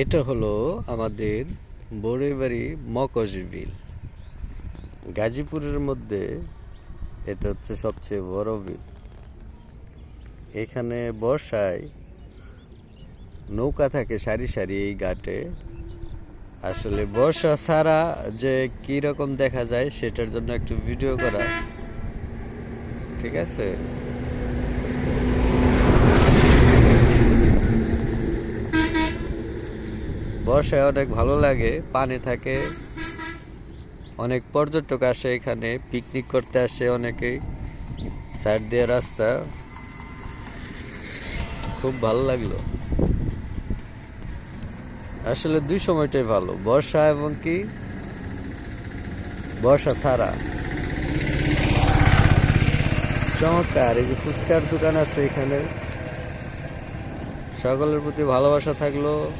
এটা হলো আমাদের বড়ইবাড়ি মকজ বিল গাজীপুরের মধ্যে এটা হচ্ছে সবচেয়ে বড় বিল। এখানে বর্ষায় নৌকা থাকে সারি সারি এই ঘাটে। আসলে বর্ষা ছাড়া যে কি রকম দেখা যায় সেটার জন্য একটু ভিডিও করা। ঠিক আছে? বর্ষায় অনেক ভালো লাগে, পানি থাকে। অনেক পর্যটক আসে এখানে পিকনিক করতে আসে অনেকেই সাইড দিয়ে রাস্তা। খুব ভালো লাগল। আসলে দুই সময়টাই ভালো, বর্ষা এবং কি? বর্ষা ছাড়া। চমৎকার, এই যে ফুচকার দোকান আছে এখানে। সকলের প্রতি ভালোবাসা থাকল।